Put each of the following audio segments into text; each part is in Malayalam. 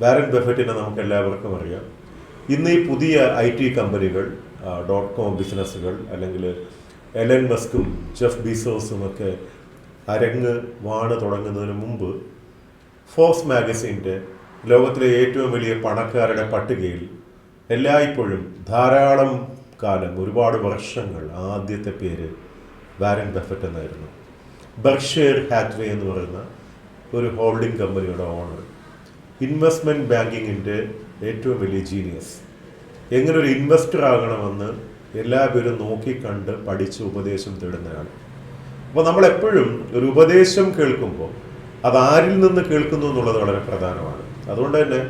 വാരൻ ബഫറ്റിനെ നമുക്ക് എല്ലാവർക്കും അറിയാം. ഇന്ന് ഈ പുതിയ ഐ ടി കമ്പനികൾ ഡോട്ട് കോം ബിസിനസ്സുകൾ അല്ലെങ്കിൽ എലൻ മസ്കും ജെഫ് ബീസോസും ഒക്കെ അരങ്ങ് വാണ് തുടങ്ങുന്നതിന് മുമ്പ് ഫോഴ്സ് മാഗസീന്റെ ലോകത്തിലെ ഏറ്റവും വലിയ പണക്കാരുടെ പട്ടികയിൽ എല്ലായ്പ്പോഴും ധാരാളം കാലം ഒരുപാട് വർഷങ്ങൾ ആദ്യത്തെ പേര് വാരൻ ബഫറ്റ് എന്നായിരുന്നു. ബർഷെയർ ഹാത്വേ എന്ന് പറയുന്ന ഒരു ഹോൾഡിംഗ് കമ്പനിയുടെ ഓണർ. ഇൻവെസ്റ്റ്മെന്റ് ബാങ്കിങ്ങിന്റെ ഏറ്റവും വലിയ ജീനിയസ് എങ്ങനെ ഒരു ഇൻവെസ്റ്റർ ആകണമെന്ന് എല്ലാവരും നോക്കിക്കണ്ട് പഠിച്ച് ഉപദേശം തേടുന്നതാണ് അപ്പോൾ നമ്മളെപ്പോഴും ഒരു ഉപദേശം കേൾക്കുമ്പോൾ അത് ആരിൽ നിന്ന് കേൾക്കുന്നു എന്നുള്ളത് വളരെ പ്രധാനമാണ്. അതുകൊണ്ട് തന്നെ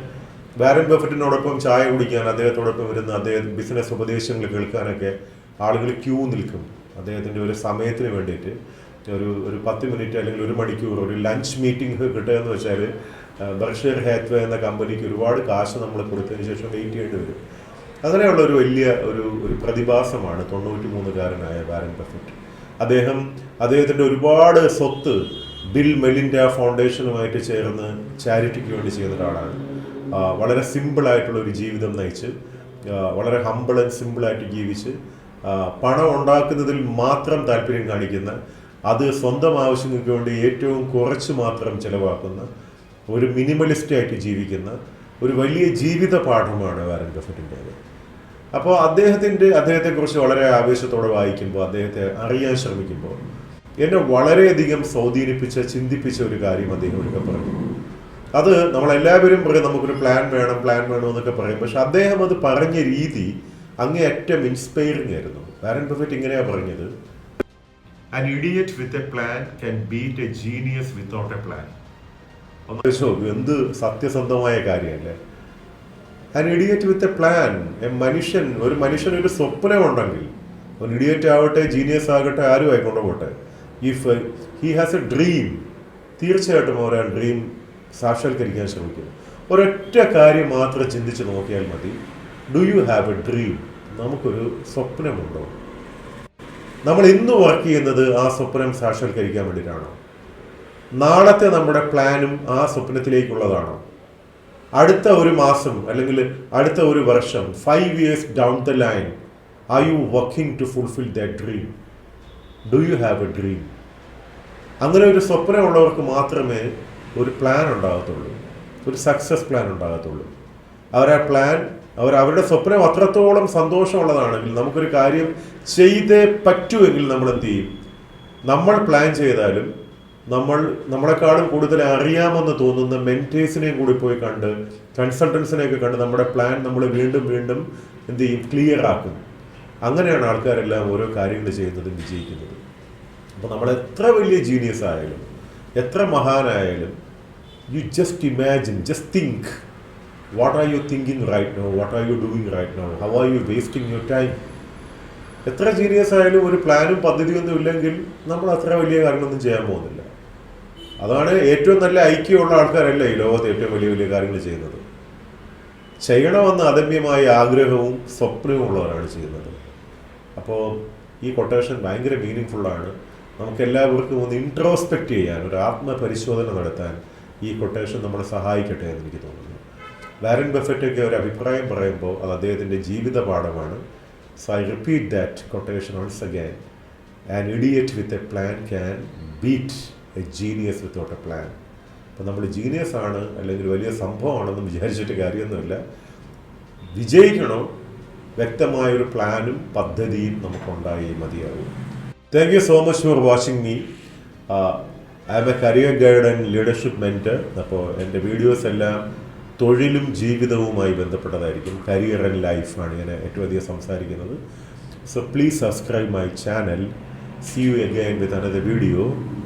വാരൻ ബഫറ്റിനോടൊപ്പം ചായ കുടിക്കാൻ അദ്ദേഹത്തോടൊപ്പം വരുന്ന അദ്ദേഹം ബിസിനസ് ഉപദേശങ്ങൾ കേൾക്കാനൊക്കെ ആളുകൾ ക്യൂ നിൽക്കും. അദ്ദേഹത്തിന്റെ ഒരു സമയത്തിന് വേണ്ടിയിട്ട് ഒരു ഒരു പത്ത് മിനിറ്റ് അല്ലെങ്കിൽ ഒരു മണിക്കൂർ ഒരു ലഞ്ച് മീറ്റിംഗ് കിട്ടുക എന്ന് വെച്ചാൽ ബർഷർ ഹാത്വേ എന്ന കമ്പനിക്ക് ഒരുപാട് കാശ് നമ്മൾ കൊടുത്തതിന് ശേഷം വെയിറ്റ് ചെയ്യേണ്ടി വരും. അങ്ങനെയുള്ള ഒരു വലിയ ഒരു ഒരു പ്രതിഭാസമാണ് തൊണ്ണൂറ്റി മൂന്നുകാരനായ ബാരൻ പെർഫെക്റ്റ് അദ്ദേഹം അദ്ദേഹത്തിന്റെ ഒരുപാട് സ്വത്ത് ബിൽ മെലിൻഡ ഫൗണ്ടേഷനുമായിട്ട് ചേർന്ന് ചാരിറ്റിക്ക് വേണ്ടി ചെയ്യുന്ന ഒരാളാണ് വളരെ സിമ്പിളായിട്ടുള്ള ഒരു ജീവിതം നയിച്ച് വളരെ ഹമ്പിൾ ആൻഡ് സിമ്പിളായിട്ട് ജീവിച്ച് പണം ഉണ്ടാക്കുന്നതിൽ മാത്രം താല്പര്യം കാണിക്കുന്ന അത് സ്വന്തം ആവശ്യങ്ങൾക്ക് വേണ്ടി ഏറ്റവും കുറച്ച് മാത്രം ചിലവാക്കുന്ന ഒരു മിനിമലിസ്റ്റ് ആയിട്ട് ജീവിക്കുന്ന ഒരു വലിയ ജീവിത പാഠമാണ് വാരൻ ബഫറ്റിന്റേത്. അപ്പോൾ അദ്ദേഹത്തിന്റെ അദ്ദേഹത്തെക്കുറിച്ച് വളരെ ആവേശത്തോടെ വായിക്കുമ്പോൾ അദ്ദേഹത്തെ അറിയാൻ ശ്രമിക്കുമ്പോൾ എന്നെ വളരെയധികം സ്വാധീനിപ്പിച്ച ചിന്തിപ്പിച്ച ഒരു കാര്യം അദ്ദേഹം ഒരിക്കൽ പറഞ്ഞു. അത് നമ്മളെല്ലാവരും പറയും നമുക്കൊരു പ്ലാൻ വേണം പ്ലാൻ വേണം എന്നൊക്കെ പറയും. പക്ഷെ അദ്ദേഹം അത് പറഞ്ഞ രീതി അങ്ങേയറ്റം ഇൻസ്പയറിംഗ് ആയിരുന്നു. വാരൻ ബഫറ്റ് ഇങ്ങനെയാണ് പറഞ്ഞത്. An idiot with a plan can beat a genius without a plan. എന്ത് സത്യസന്ധമായ കാര്യമല്ലേ an idiot with a plan A മനുഷ്യൻ ഒരു മനുഷ്യൻ ഒരു സ്വപ്നമുണ്ടെങ്കിൽ ഒരു ഇഡിയറ്റ് ആവട്ടെ ജീനിയസ് ആകട്ടെ ആരും ആയിക്കൊണ്ട് പോട്ടെ. If he has a dream തീർച്ചയായിട്ടും ഒരാൾ ഡ്രീം സാക്ഷാത്കരിക്കാൻ ശ്രമിക്കും ഒരൊറ്റ കാര്യം മാത്രം ചിന്തിച്ച് നോക്കിയാൽ മതി. Do you have a dream നമുക്കൊരു സ്വപ്നമുണ്ടോ? നമ്മൾ ഇന്ന് വർക്ക് ചെയ്യുന്നത് ആ സ്വപ്നം സാക്ഷാത്കരിക്കാൻ വേണ്ടിയിട്ടാണോ? നാളത്തെ നമ്മുടെ പ്ലാനും ആ സ്വപ്നത്തിലേക്കുള്ളതാണ്. അടുത്ത ഒരു മാസം അല്ലെങ്കിൽ അടുത്ത ഒരു വർഷം five years down the line are you working to fulfil the dream do you have a dream അങ്ങനെ ഒരു സ്വപ്നമുള്ളവർക്ക് മാത്രമേ ഒരു പ്ലാൻ ഉണ്ടാകത്തുള്ളൂ. ഒരു സക്സസ് പ്ലാൻ ഉണ്ടാകത്തുള്ളൂ. അവർ ആ പ്ലാൻ അവർ അവരുടെ സ്വപ്നം അത്രത്തോളം സന്തോഷമുള്ളതാണെങ്കിൽ നമുക്കൊരു കാര്യം ചെയ്തേ പറ്റുമെങ്കിൽ നമ്മൾ എന്ത് ചെയ്യും? നമ്മൾ പ്ലാൻ ചെയ്താലും നമ്മൾ നമ്മളെക്കാളും കൂടുതൽ അറിയാമെന്ന് തോന്നുന്ന മെന്റേഴ്സിനെയും കൂടി പോയി കണ്ട് കൺസൾട്ടൻസിനെയൊക്കെ കണ്ട് നമ്മുടെ പ്ലാൻ നമ്മൾ വീണ്ടും വീണ്ടും എന്ത് ചെയ്യും? ക്ലിയർ ആക്കും. അങ്ങനെയാണ് ആൾക്കാരെല്ലാം ഓരോ കാര്യങ്ങൾ ചെയ്യുന്നതും വിജയിക്കുന്നത്. അപ്പോൾ നമ്മൾ എത്ര വലിയ ജീനിയസ് ആയാലും എത്ര മഹാനായാലും you just imagine just think what are you thinking right now what are you doing right now how are you wasting your time എത്ര ജീനിയസ് ആയാലും ഒരു പ്ലാനും പദ്ധതിയൊന്നും ഇല്ലെങ്കിൽ നമ്മൾ അത്ര വലിയ കാര്യങ്ങളൊന്നും ചെയ്യാൻ പോകുന്നില്ല. അതാണ് ഏറ്റവും നല്ല ഐക്യമുള്ള ആൾക്കാരല്ല ഈ ലോകത്ത് ഏറ്റവും വലിയ വലിയ കാര്യങ്ങൾ ചെയ്യുന്നത്. ചെയ്യണമെന്ന് അദമ്യമായ ആഗ്രഹവും സ്വപ്നവും ഉള്ളവരാണ് ചെയ്യുന്നത്. അപ്പോൾ ഈ കൊട്ടേഷൻ ഭയങ്കര മീനിങ് ഫുള്ളാണ് നമുക്ക് എല്ലാവർക്കും ഒന്ന് ഇൻട്രോസ്പെക്റ്റ് ചെയ്യാൻ ഒരു ആത്മപരിശോധന നടത്താൻ ഈ കൊട്ടേഷൻ നമ്മളെ സഹായിക്കട്ടെ എന്ന് എനിക്ക് തോന്നുന്നു. വാരൻ ബഫറ്റൊക്കെ ഒരു അഭിപ്രായം പറയുമ്പോൾ അത് അദ്ദേഹത്തിന്റെ ജീവിത പാഠമാണ് so I repeat that quotation once again an idiot with a plan can beat a genius without a plan അപ്പോൾ നമ്മൾ ജീനിയസ് ആണ് അല്ലെങ്കിൽ വലിയ സംഭവമാണെന്ന് വിചാരിച്ചിട്ട് കാര്യമൊന്നുമില്ല. വിജയിക്കണോ. വ്യക്തമായൊരു പ്ലാനും പദ്ധതിയും നമുക്കുണ്ടായി മതിയാവും. Thank you so much for watching me I am a career guide and leadership mentor അപ്പോൾ എന്റെ വീഡിയോസ് എല്ലാം തൊഴിലും ജീവിതവുമായി ബന്ധപ്പെട്ടതായിരിക്കും. കരിയർ ആൻഡ് ലൈഫാണ് ഞാൻ ഏറ്റവും അധികം സംസാരിക്കുന്നത്. So please subscribe my channel see you again with another video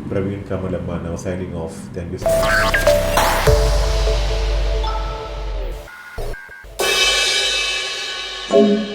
Praveen Kamalappa now signing off. Thank you so much.